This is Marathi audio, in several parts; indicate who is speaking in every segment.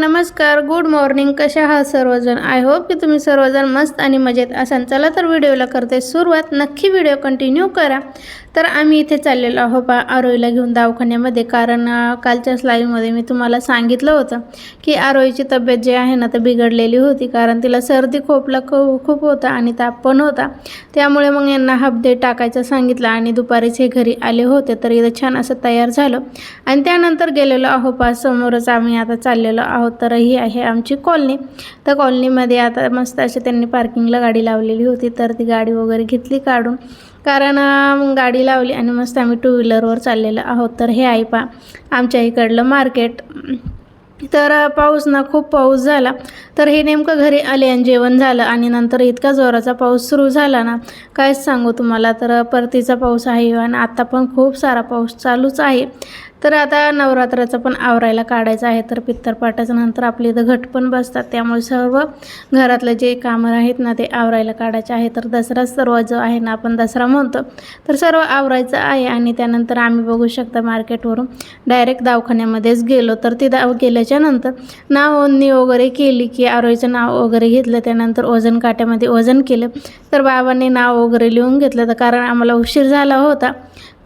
Speaker 1: नमस्कार गुड मॉर्निंग कशा आहात सर्वजण? आय होप की तुम्ही सर्वजण मस्त आणि मजेत असाल. चला तर व्हिडिओला करते सुरुवात. नक्की व्हिडिओ कंटिन्यू करा. तर आम्ही इथे चाललेलो आहो बा आरोईला घेऊन दवाखान्यामध्ये. कारण कालच्याच लाईवमध्ये मी तुम्हाला सांगितलं होतं की आरोईची तब्येत जी आहे ना तर बिघडलेली होती. कारण तिला सर्दी खोकला खूप खूप होता आणि ताप पण होता. त्यामुळे मग यांना हाफ टाकायचं सांगितलं आणि दुपारीच हे घरी आले होते. तर इथं छान असं तयार झालं. आणि त्यानंतर गेलेलो आहो पा समोरच आम्ही आता चाललेलो आहोत. तर ही आहे आमची कॉलनी. तर कॉलनीमध्ये आता मस्त अशी त्यांनी पार्किंगला गाडी लावलेली होती तर ती गाडी वगैरे घेतली काढून. कारण गाडी लावली आणि मस्त आम्ही टू व्हीलरवर चाललेलो आहोत. तर हे आहे पा आमच्या इकडलं मार्केट. तर पाऊस ना खूप पाऊस झाला. तर हे नेमकं घरी आले आणि जेवण झालं आणि नंतर इतका जोराचा पाऊस सुरू झाला ना कायच सांगू तुम्हाला. तर परतीचा पाऊस आहे आणि आत्ता पण खूप सारा पाऊस चालूच आहे. तर आता नवरात्राचं पण आवरायला काढायचं आहे तर पित्तरपाटाच्या नंतर आपले इथं घट पण बसतात. त्यामुळे सर्व घरातले जे कामं आहेत ना ते आवरायला काढायचे आहे. तर दसरा सर्व जो आहे ना आपण दसरा म्हणतो तर सर्व आवरायचं आहे आणि त्यानंतर आम्ही बघू शकता मार्केटवरून डायरेक्ट दवाखान्यामध्येच गेलो. तर ते दाव गेल्याच्यानंतर नाव नोंदणी वगैरे केली की आरोईचं नाव वगैरे घेतलं. त्यानंतर वजन काट्यामध्ये वजन केलं. तर बाबांनी नाव वगैरे लिहून घेतलं. तर कारण आम्हाला उशीर झाला होता.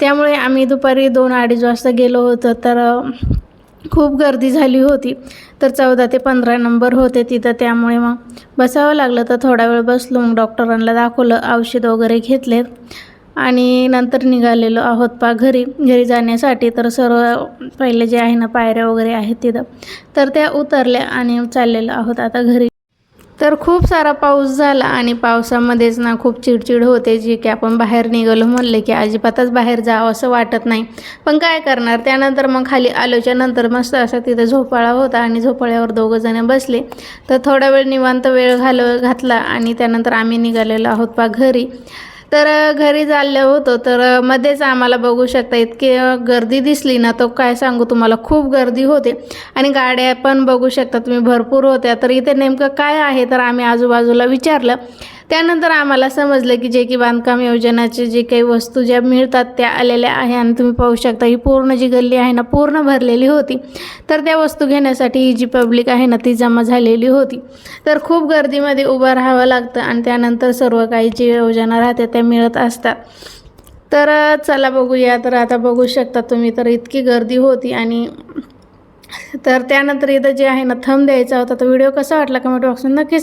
Speaker 1: त्यामुळे आम्ही दुपारी दोन अडीच वाजता गेलो होतो तर खूप गर्दी झाली होती. तर चौदा ते पंधरा नंबर होते तिथं त्यामुळे मग बसावं लागलं. तर थोडा वेळ बसलो मग डॉक्टरांना दाखवलं औषध वगैरे घेतले आणि नंतर निघालेलो आहोत पा घरी. घरी जाण्यासाठी तर सर्व पहिले जे आहे ना पायऱ्या वगैरे आहेत तिथं. तर त्या उतरल्या आणि चाललेलो आहोत आता घरी. तर खूप सारा पाऊस झाला आणि पावसामध्येच ना खूप चिडचिड होते जी की आपण बाहेर निघालो म्हणले की अजिबातच बाहेर जावं असं वाटत नाही. पण काय करणार? त्यानंतर मग खाली आलोच्या नंतर मस्त असा तिथं झोपाळा होता आणि झोपाळ्यावर दोघं जण बसले. तर थोडा वेळ निवांत वेळ घालव घातला आणि त्यानंतर आम्ही निघालेलो आहोत पा घरी. तर घरी चाललो होतो. तर मध्येच आम्हाला बघू शकता इतकी गर्दी दिसली ना तो काय सांगू तुम्हाला खूप गर्दी होते. आणि गाड्या पण बघू शकता तुम्ही भरपूर होत्या. तर इथे नेमकं काय आहे तर आम्ही आजूबाजूला विचारलं. त्यानंतर आम्हाला समजलं की जे की बांधकाम योजनाचे जे काही वस्तू ज्या मिळतात त्या आलेल्या आहे आणि तुम्ही पाहू शकता ही पूर्ण जी गल्ली आहे ना पूर्ण भरलेली होती. तर त्या वस्तू घेण्यासाठी ही जी पब्लिक आहे ना ती जमा झालेली होती. तर खूप गर्दीमध्ये उभं राहावं लागतं आणि त्यानंतर सर्व काही जी योजना राहते त्या मिळत असतात. तर चला बघूया. तर आता बघू शकता तुम्ही तर इतकी गर्दी होती आणि तर त्यानंतर इथं जे आहे ना थंब द्यायचा होता. तो व्हिडिओ कसा वाटला कमेंट बॉक्समध्ये नक्कीच